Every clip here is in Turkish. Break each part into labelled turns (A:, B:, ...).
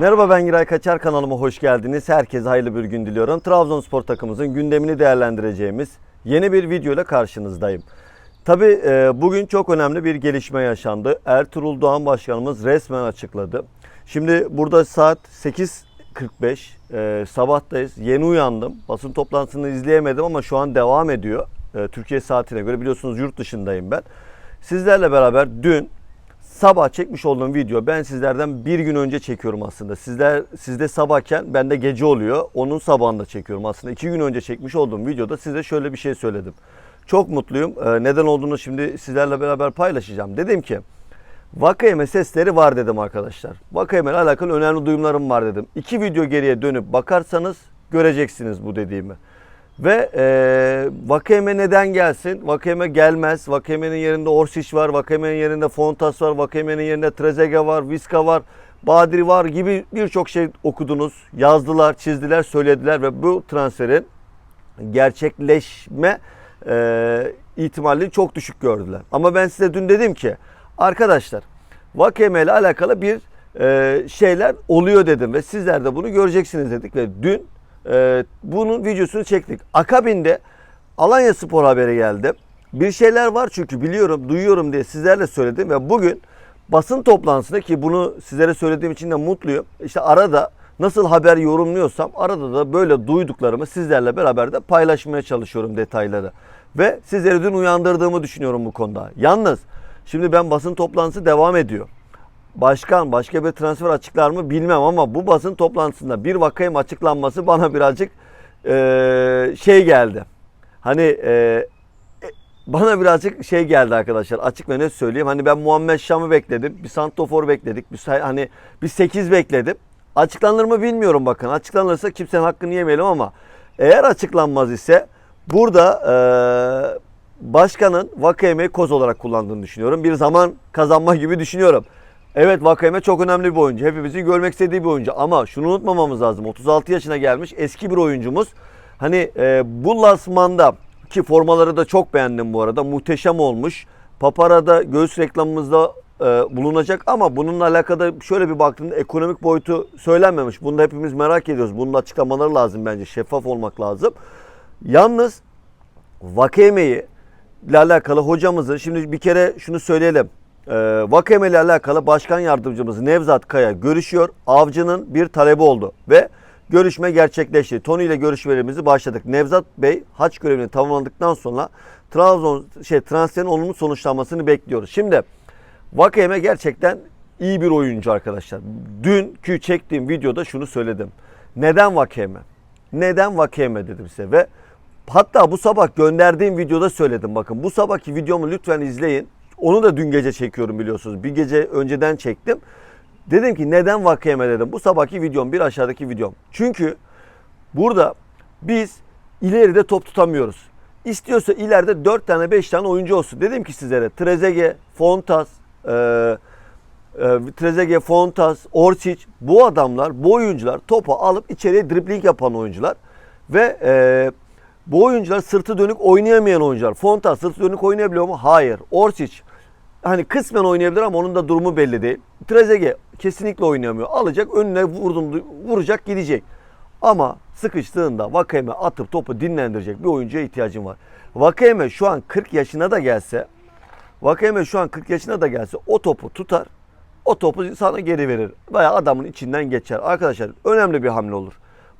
A: Merhaba ben Giray Kaçar kanalıma hoş geldiniz. Herkese hayırlı bir gün diliyorum. Trabzonspor takımımızın gündemini değerlendireceğimiz yeni bir video ile karşınızdayım. Tabi bugün çok önemli bir gelişme yaşandı. Ertuğrul Doğan Başkanımız resmen açıkladı. Şimdi burada saat 8.45 e, sabahtayız. Yeni uyandım. Basın toplantısını izleyemedim ama şu an devam ediyor. E, Türkiye saatine göre biliyorsunuz yurt dışındayım ben. Sizlerle beraber dün sabah çekmiş olduğum video ben sizlerden bir gün önce çekiyorum aslında. Sizler sizde sabahken bende gece oluyor. Onun sabahında çekiyorum aslında. iki gün önce çekmiş olduğum videoda size şöyle bir şey söyledim. Çok mutluyum. Ee, neden olduğunu şimdi sizlerle beraber paylaşacağım. Dedim ki Vakayeme sesleri var dedim arkadaşlar. Vakayeme ile alakalı önemli duyumlarım var dedim. İki video geriye dönüp bakarsanız göreceksiniz bu dediğimi. Ve e, Vakeme neden gelsin? Vakeme gelmez. Vakeme'nin yerinde Orsic var. Vakeme'nin yerinde Fontas var. Vakeme'nin yerinde Trezeguet var. Viska var. Badri var gibi birçok şey okudunuz. Yazdılar, çizdiler, söylediler ve bu transferin gerçekleşme e, ihtimalini çok düşük gördüler. Ama ben size dün dedim ki arkadaşlar Vakeme ile alakalı bir e, şeyler oluyor dedim ve sizler de bunu göreceksiniz dedik ve dün ee, bunun videosunu çektik. Akabinde Alanya Spor haberi geldi. Bir şeyler var çünkü biliyorum, duyuyorum diye sizlerle söyledim ve bugün basın toplantısında ki bunu sizlere söylediğim için de mutluyum. İşte arada nasıl haber yorumluyorsam arada da böyle duyduklarımı sizlerle beraber de paylaşmaya çalışıyorum detayları. Ve sizleri dün uyandırdığımı düşünüyorum bu konuda. Yalnız şimdi ben basın toplantısı devam ediyor başkan başka bir transfer açıklar mı bilmem ama bu basın toplantısında bir vakayım açıklanması bana birazcık e, şey geldi. Hani e, bana birazcık şey geldi arkadaşlar açık ve net söyleyeyim. Hani ben Muhammed Şam'ı bekledim. Bir Santofor bekledik. Bir, hani bir 8 bekledim. Açıklanır mı bilmiyorum bakın. Açıklanırsa kimsenin hakkını yemeyelim ama eğer açıklanmaz ise burada e, başkanın Vakayeme'yi koz olarak kullandığını düşünüyorum. Bir zaman kazanma gibi düşünüyorum. Evet Vakayeme çok önemli bir oyuncu. Hepimizin görmek istediği bir oyuncu. Ama şunu unutmamamız lazım. 36 yaşına gelmiş eski bir oyuncumuz. Hani e, bu lasmanda ki formaları da çok beğendim bu arada. Muhteşem olmuş. Papara'da göğüs reklamımızda e, bulunacak ama bununla alakalı şöyle bir baktığımda ekonomik boyutu söylenmemiş. Bunu da hepimiz merak ediyoruz. Bunun açıklamaları lazım bence. Şeffaf olmak lazım. Yalnız Vakeme'yi ile alakalı hocamızı şimdi bir kere şunu söyleyelim. Ee, Vakeme ile alakalı başkan yardımcımız Nevzat Kaya görüşüyor. Avcı'nın bir talebi oldu ve görüşme gerçekleşti. Tony ile görüşmelerimizi başladık. Nevzat Bey haç görevini tamamladıktan sonra Trabzon şey transferin olumlu sonuçlanmasını bekliyoruz. Şimdi Vakeme gerçekten iyi bir oyuncu arkadaşlar. Dünkü çektiğim videoda şunu söyledim. Neden Vakeme? Neden Vakeme dedim size ve hatta bu sabah gönderdiğim videoda söyledim. Bakın bu sabahki videomu lütfen izleyin. Onu da dün gece çekiyorum biliyorsunuz. Bir gece önceden çektim. Dedim ki neden Vakayeme dedim. Bu sabahki videom bir aşağıdaki videom. Çünkü burada biz ileride top tutamıyoruz. İstiyorsa ileride 4 tane 5 tane oyuncu olsun. Dedim ki sizlere Trezeguet, Fontas, e, e, Trezeguet, Fontas, Orsic bu adamlar, bu oyuncular topu alıp içeriye dribling yapan oyuncular. Ve e, bu oyuncular sırtı dönük oynayamayan oyuncular. Fontas sırtı dönük oynayabiliyor mu? Hayır. Orsic hani kısmen oynayabilir ama onun da durumu belli değil. Trezeguet kesinlikle oynayamıyor. Alacak önüne vurdum vuracak gidecek. Ama sıkıştığında Vakayeme atıp topu dinlendirecek bir oyuncuya ihtiyacım var. Vakayeme şu an 40 yaşına da gelse Vakayeme şu an 40 yaşına da gelse o topu tutar. O topu sana geri verir. Veya adamın içinden geçer. Arkadaşlar önemli bir hamle olur.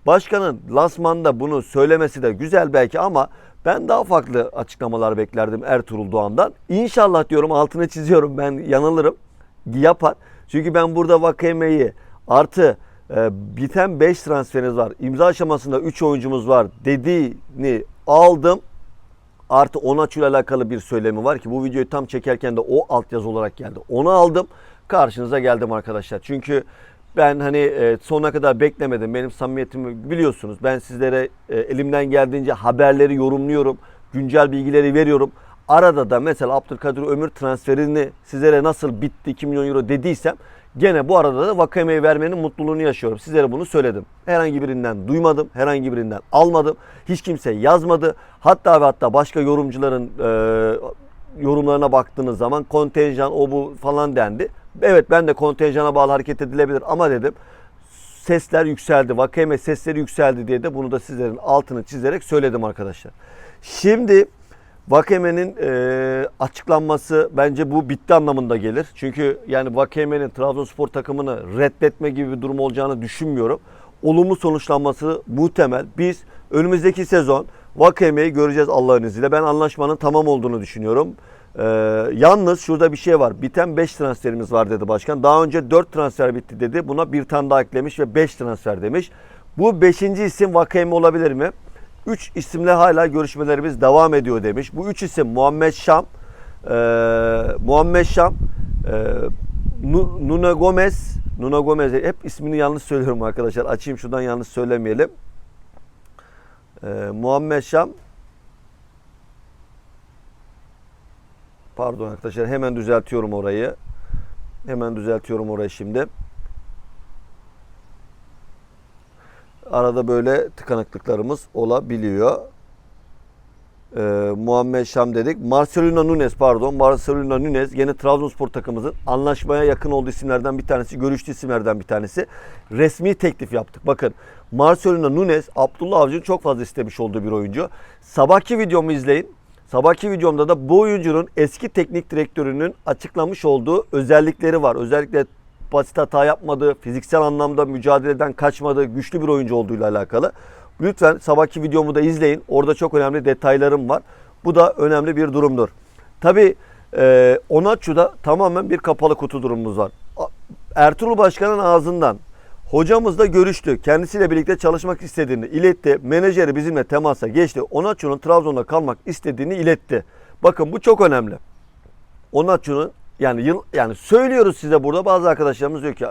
A: Başkanın lasmanda bunu söylemesi de güzel belki ama ben daha farklı açıklamalar beklerdim Ertuğrul Doğan'dan. İnşallah diyorum altını çiziyorum ben yanılırım. Yapar. Çünkü ben burada Vakame'yi artı e, biten 5 transferiniz var. İmza aşamasında 3 oyuncumuz var dediğini aldım. Artı Onaçu ile alakalı bir söylemi var ki bu videoyu tam çekerken de o altyazı olarak geldi. Onu aldım. Karşınıza geldim arkadaşlar. Çünkü ben hani e, sonuna kadar beklemedim. Benim samimiyetimi biliyorsunuz. Ben sizlere e, elimden geldiğince haberleri yorumluyorum. Güncel bilgileri veriyorum. Arada da mesela Abdülkadir Ömür transferini sizlere nasıl bitti 2 milyon euro dediysem gene bu arada da Vakame'yi vermenin mutluluğunu yaşıyorum. Sizlere bunu söyledim. Herhangi birinden duymadım. Herhangi birinden almadım. Hiç kimse yazmadı. Hatta ve hatta başka yorumcuların e, yorumlarına baktığınız zaman kontenjan o bu falan dendi. Evet ben de kontenjana bağlı hareket edilebilir ama dedim sesler yükseldi. Vakeme sesleri yükseldi diye de bunu da sizlerin altını çizerek söyledim arkadaşlar. Şimdi Vakeme'nin e, açıklanması bence bu bitti anlamında gelir. Çünkü yani Vakeme'nin Trabzonspor takımını reddetme gibi bir durum olacağını düşünmüyorum. Olumlu sonuçlanması muhtemel. Biz önümüzdeki sezon Vakeme'yi göreceğiz Allah'ın izniyle. Ben anlaşmanın tamam olduğunu düşünüyorum. Ee, yalnız şurada bir şey var. Biten 5 transferimiz var dedi başkan. Daha önce 4 transfer bitti dedi. Buna bir tane daha eklemiş ve 5 transfer demiş. Bu 5. isim Vakeme olabilir mi? 3 isimle hala görüşmelerimiz devam ediyor demiş. Bu 3 isim Muhammed Şam, e, Muhammed Şam, e, Nu- Nuno Gomez, Nuno Gomez hep ismini yanlış söylüyorum arkadaşlar. Açayım şuradan yanlış söylemeyelim. E, Muhammed Şam Pardon arkadaşlar hemen düzeltiyorum orayı. Hemen düzeltiyorum orayı şimdi. Arada böyle tıkanıklıklarımız olabiliyor. Ee, Muhammed Şam dedik. Marcelino Nunes pardon. Marcelino Nunes yine Trabzonspor takımımızın anlaşmaya yakın olduğu isimlerden bir tanesi. Görüştüğü isimlerden bir tanesi. Resmi teklif yaptık. Bakın Marcelino Nunes Abdullah Avcı'nın çok fazla istemiş olduğu bir oyuncu. Sabahki videomu izleyin. Sabahki videomda da bu oyuncunun eski teknik direktörünün açıklamış olduğu özellikleri var. Özellikle basit hata yapmadığı, fiziksel anlamda mücadeleden kaçmadığı, güçlü bir oyuncu olduğuyla alakalı. Lütfen sabahki videomu da izleyin. Orada çok önemli detaylarım var. Bu da önemli bir durumdur. Tabii e, Onaçu'da tamamen bir kapalı kutu durumumuz var. Ertuğrul Başkan'ın ağzından hocamızla görüştü. Kendisiyle birlikte çalışmak istediğini iletti. Menajeri bizimle temasa geçti. Onaçu'nun Trabzon'da kalmak istediğini iletti. Bakın bu çok önemli. Onaçu'nun yani yıl yani söylüyoruz size burada bazı arkadaşlarımız diyor ki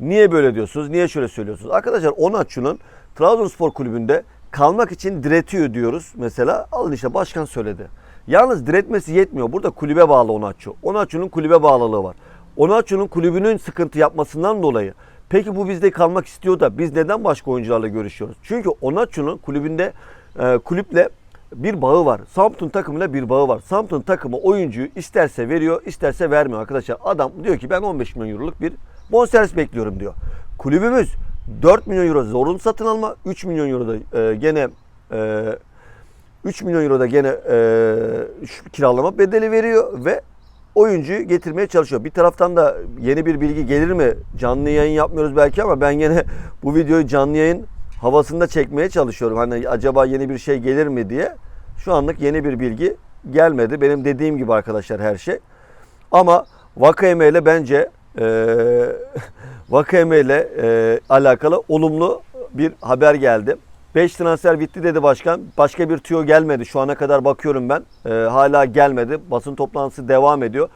A: niye böyle diyorsunuz? Niye şöyle söylüyorsunuz? Arkadaşlar Onaçu'nun Trabzonspor kulübünde kalmak için diretiyor diyoruz. Mesela alın işte başkan söyledi. Yalnız diretmesi yetmiyor. Burada kulübe bağlı Onaçu. Onaçu'nun kulübe bağlılığı var. Onaçu'nun kulübünün sıkıntı yapmasından dolayı Peki bu bizde kalmak istiyor da biz neden başka oyuncularla görüşüyoruz? Çünkü Onaçu'nun kulübünde e, kulüple bir bağı var. Samsun takımıyla bir bağı var. Samsun takımı oyuncuyu isterse veriyor, isterse vermiyor arkadaşlar. Adam diyor ki ben 15 milyon euroluk bir bonservis bekliyorum diyor. Kulübümüz 4 milyon euro zorunlu satın alma, 3 milyon euro da e, gene e, 3 milyon euro da gene e, kiralama bedeli veriyor ve oyuncuyu getirmeye çalışıyor. Bir taraftan da yeni bir bilgi gelir mi? Canlı yayın yapmıyoruz belki ama ben gene bu videoyu canlı yayın havasında çekmeye çalışıyorum. Hani acaba yeni bir şey gelir mi diye. Şu anlık yeni bir bilgi gelmedi. Benim dediğim gibi arkadaşlar her şey. Ama Vakayeme ile bence e, Vakayeme ile e, alakalı olumlu bir haber geldi. 5 transfer bitti dedi başkan. Başka bir tüyo gelmedi. Şu ana kadar bakıyorum ben. E, hala gelmedi. Basın toplantısı devam ediyor.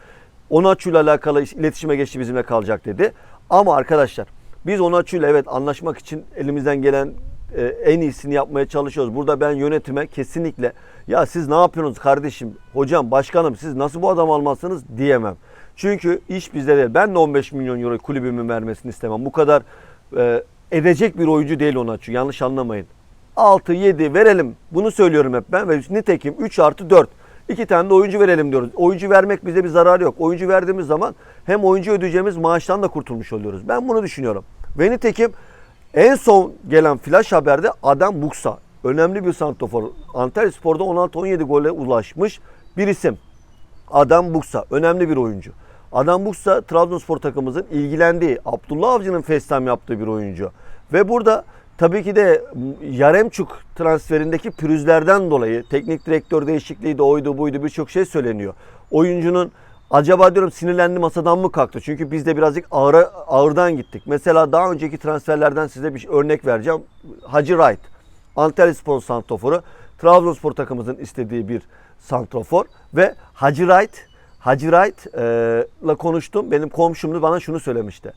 A: Onaçu ile alakalı iletişime geçti bizimle kalacak dedi. Ama arkadaşlar biz Onaçu ile evet anlaşmak için elimizden gelen e, en iyisini yapmaya çalışıyoruz. Burada ben yönetime kesinlikle ya siz ne yapıyorsunuz kardeşim, hocam, başkanım siz nasıl bu adam almazsınız diyemem. Çünkü iş bizde değil. Ben de 15 milyon euro kulübümün vermesini istemem. Bu kadar e, edecek bir oyuncu değil Onaçu. Yanlış anlamayın. 6, 7 verelim. Bunu söylüyorum hep ben ve nitekim 3 artı 4. İki tane de oyuncu verelim diyoruz. Oyuncu vermek bize bir zararı yok. Oyuncu verdiğimiz zaman hem oyuncu ödeyeceğimiz maaştan da kurtulmuş oluyoruz. Ben bunu düşünüyorum. Ve nitekim en son gelen flash haberde Adam Buksa. Önemli bir santrofor. Antalya Spor'da 16-17 gole ulaşmış bir isim. Adam Buksa. Önemli bir oyuncu. Adam Buksa Trabzonspor takımımızın ilgilendiği, Abdullah Avcı'nın FaceTime yaptığı bir oyuncu. Ve burada tabii ki de Yaremçuk transferindeki pürüzlerden dolayı teknik direktör değişikliği de oydu buydu birçok şey söyleniyor. Oyuncunun acaba diyorum sinirlendi masadan mı kalktı? Çünkü biz de birazcık ağır, ağırdan gittik. Mesela daha önceki transferlerden size bir örnek vereceğim. Hacı Wright. Antalya Spor santroforu. Trabzonspor takımımızın istediği bir santrofor. Ve Hacı Wright, Hacı Wright ile konuştum. Benim komşumdu bana şunu söylemişti.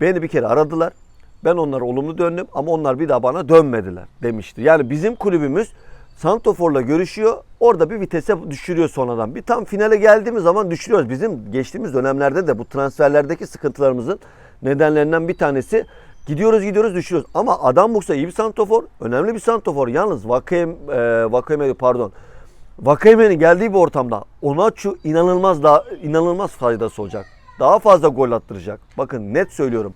A: Beni bir kere aradılar. Ben onlara olumlu döndüm ama onlar bir daha bana dönmediler demişti. Yani bizim kulübümüz Santofor'la görüşüyor. Orada bir vitese düşürüyor sonradan. Bir tam finale geldiğimiz zaman düşürüyoruz. Bizim geçtiğimiz dönemlerde de bu transferlerdeki sıkıntılarımızın nedenlerinden bir tanesi gidiyoruz gidiyoruz düşüyoruz. Ama adam Buksa iyi bir santofor. Önemli bir santofor. Yalnız Vakayem, e, Vakayeme pardon. Vakayeme'nin geldiği bir ortamda Onaçu inanılmaz daha inanılmaz faydası olacak. Daha fazla gol attıracak. Bakın net söylüyorum.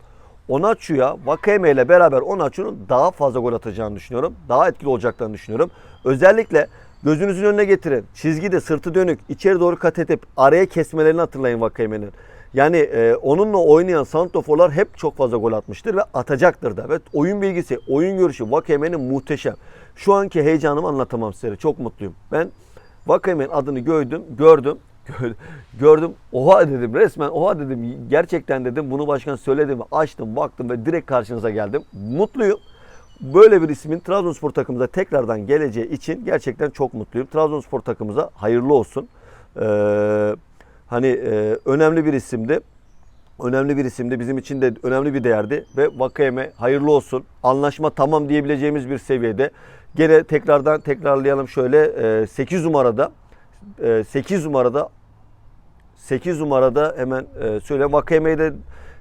A: Onaçu'ya Vakeme ile beraber Onaçu'nun daha fazla gol atacağını düşünüyorum. Daha etkili olacaklarını düşünüyorum. Özellikle gözünüzün önüne getirin. Çizgide sırtı dönük içeri doğru kat edip araya kesmelerini hatırlayın Vakame'nin. Yani e, onunla oynayan santoforlar hep çok fazla gol atmıştır ve atacaktır da. Ve oyun bilgisi, oyun görüşü Vakame'nin muhteşem. Şu anki heyecanımı anlatamam size. Çok mutluyum. Ben Vakame'nin adını gördüm, gördüm. gö- Gördüm. Oha dedim resmen oha dedim. Gerçekten dedim bunu başkan söyledi mi? Açtım, baktım ve direkt karşınıza geldim. Mutluyum. Böyle bir ismin Trabzonspor takımıza tekrardan geleceği için gerçekten çok mutluyum. Trabzonspor takımıza hayırlı olsun. Ee, hani e, önemli bir isimdi. Önemli bir isimdi. Bizim için de önemli bir değerdi. Ve Vakayeme hayırlı olsun. Anlaşma tamam diyebileceğimiz bir seviyede. Gene tekrardan tekrarlayalım şöyle. 8 numarada 8 numarada 8 numarada hemen e, söyle Vakayeme'yi de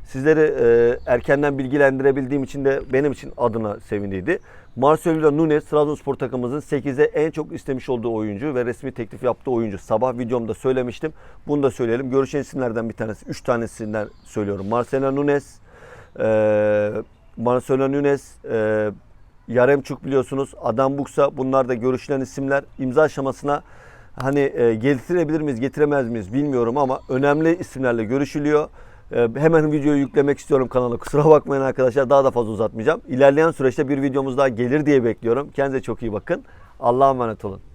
A: sizleri e, erkenden bilgilendirebildiğim için de benim için adına sevindiydi. Marcelo Nunes Trabzonspor takımımızın 8'e en çok istemiş olduğu oyuncu ve resmi teklif yaptığı oyuncu. Sabah videomda söylemiştim. Bunu da söyleyelim. Görüşen isimlerden bir tanesi. 3 tanesinden söylüyorum. Marcelo Nunes, e, Marcelo Nunes, e, Yaremçuk biliyorsunuz. Adam Buksa bunlar da görüşülen isimler. İmza aşamasına hani e, getirebilir miyiz, getiremez miyiz bilmiyorum ama önemli isimlerle görüşülüyor. E, hemen videoyu yüklemek istiyorum kanala. Kusura bakmayın arkadaşlar. Daha da fazla uzatmayacağım. İlerleyen süreçte bir videomuz daha gelir diye bekliyorum. Kendinize çok iyi bakın. Allah'a emanet olun.